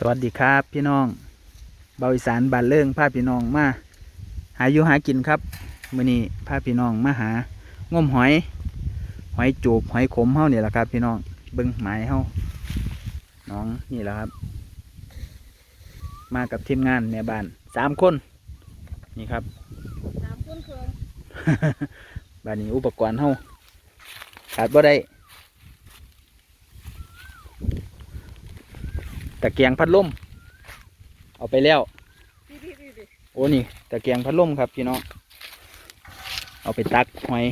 สวัสดีครับพี่น้องเบาอีสานบานเลิ่งพาพี่น้องมา หาอยู่หากินครับมื้อนี้พาพี่น้องมาหางมหอย หอยจูบหอยขมเฮานี่แหละครับ พี่น้องเบิ้งหมายเฮาน้องนี่แหละครับ มากับทีมงานในบ้านสามคนนี่ครับสามคนเครื่องบ้านนี้อุปกรณ์เฮาขาดบ่ได้ ตะเกียงพัดลมเอาไปแล้วพี่พี่พี่พี่โอ้นี่ตะเกียงพัดลมครับพี่น้องเอาไปตักหอย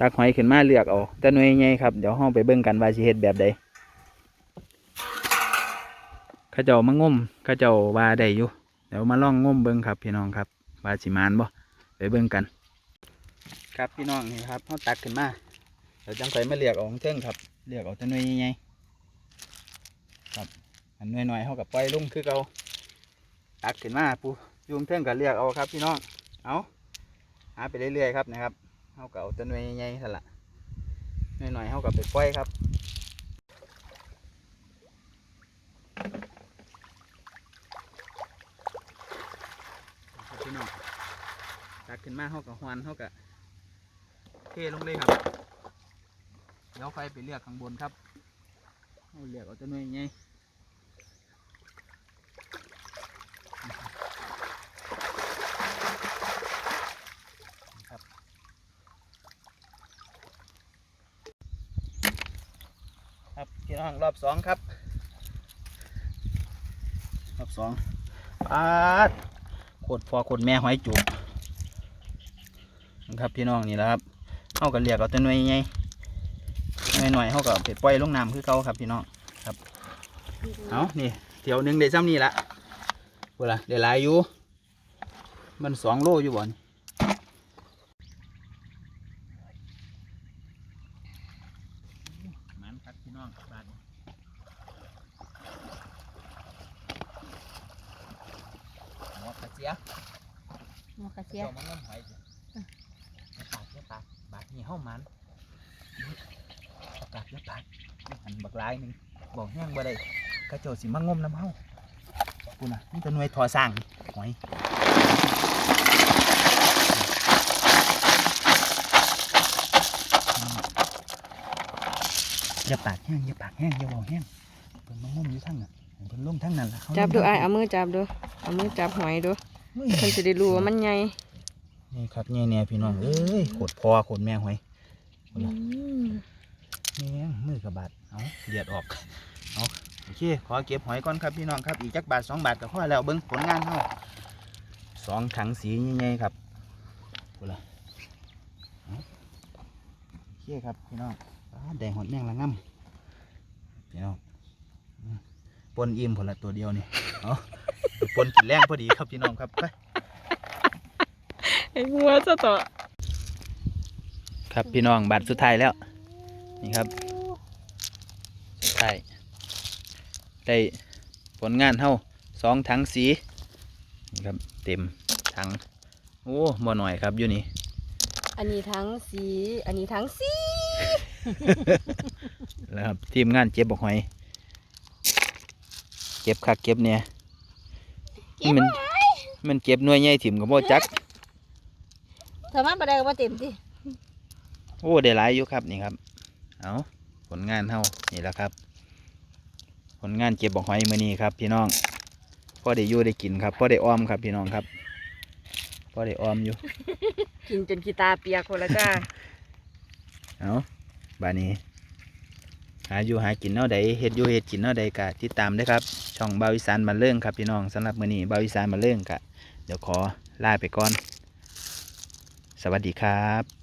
ตักหอยขึ้นมาเลือกเอาแต่หน่วยใหญ่ครับเดี๋ยวห้องไปเบิ่งกันว่าสิเฮ็ดแบบใดเข้าเจ้ามางมเข้าเจ้าว่าได้อยู่เดี๋ยวมาลองงมเบิ่งครับ พี่น้องครับว่าสิมานบ่ไปเบิ่งกัน ครับพี่น้องนี่ครับเขาตักขึ้นมาเดี๋ยวจังไฟมาเลือกเอาของเทิงครับเลือกเอาแต่หน่วยใหญ่ๆ ครับอันน้อยๆเขากับปล่อยลงคือเก่าตักขึ้นมาปูยุงเทิงก็เรียกเอาครับพี่น้องเอาหาไปเรื่อยๆครับนะครับเขาก็เอาแต้นไว้ใหญ่ๆสั่นละน่อยๆเขาก็ไปปล่อยครับพี่น้องตักขึ้นมาเขาก็หวนเขาก็เทลงเลยครับเดี๋ยวไฟไปเลือกข้างบนครับเขาเลือกเอาแต้นไว้ใหญ่ พี่น้องรอบสองครับ รอบสองปาดโคตรพอโคตรแม่หอยจูบนะครับพี่น้องนี่แหละครับเข้าก็เรียกเอาแต่หน่วยไงหน่วยหน่อยเข้าก็ไปปล่อยลงน้ำคือเขาครับพี่น้องครับเอานี่เที่ยวหนึ่งได้ซ้ำนี่ละเวลาได้หลายอยู่ มันสองโลอยู่บ่อนมันครับพี่น้องบาดหมอกระเจี ยหมอกระเสียเจ้ามันน้ำหอยจ้ะอย่าปากอย่าปากบาดนี่เฮ้ามันอย่าปากอย่าปากหันบักหลายหนึงบอกแห้งบ่ได้กระโจาสิมางมน้ำเฮ้ากูน่ะนี่ตัวหน่วยทอสร้างหอยอย่าปากแห้งอย่าปากแห้งอย่าบอกแห้งเพิ่นมางมอยู่ทั้งน่ะเพิ่นลงทั้งนั้นล่ะเฮาจับดูลงไอ้ทั้งเอามือจับดูเอามือจับหอยดู เฮ้ยเพิ่นจะได้รู้ว่ามันใหญ่นี่ครับเนี่ยเนี่ยพี่น้องเอ้ยโคตรพอโคตรแม่หอยอืมนี่มือกระบาดเอาเลียดออกเอาโอเคขอเก็บหอยก่อนครับพี่น้องครับอีกจักบาทสองบาทก็พอแล้วเบิ้งผลงานเฮาสองถังสีใหญ่ๆครับกูละเอาโอเคครับพี่น้องอ้าแดงหดแมงละง่ำพี่น้องอืมปนอิ่มผลละตัวเดียวนี่เอา ไปปนกินแรงพอดีครับพี่น้องครับไปไอ้หัวซะต่อครับพี่น้องบัตรสุดท้ายแล้ว นี่ครับสุดท้ายได้ผลงานเท่าสองถังสีนี่ครับเต็มถังโอ้บ่หน่อยครับอยู่นี่อันนี้ทั้งสี อันนี้ทั้งสีแล้วครับทีมงานเจ็บบอกหอยเก็บคักเก็บเนี่ย นี่มันมันเก็บหน่วยใหญ่ถิ่มกับโบจักเธอมาบ่ได้ก็บ่เต็มสิโอ้ได้หลายอยู่ครับนี่ครับ เอาผลงานเท่านี่แหละครับ ผลงานเก็บบอกหอยมือนี้ครับ พี่น้องพ่อได้อยู่ได้กินครับพ่อได้ออมครับ พี่น้องครับพ่อได้ออมอยู่ กินจนกีตาเปียกคนละจ้า เอาบานี้ หาอยู่หากินเนาะใดเฮ็ดอยู่เฮ็ดกินเนาะใดกะติดตามเด้อครับ ช่องบาวิสานบันเรื่องครับพี่น้องสำหรับมื้อนี้บาวิสานบันเรื่องกะเดี๋ยวขอลาไปก่อน สวัสดีครับ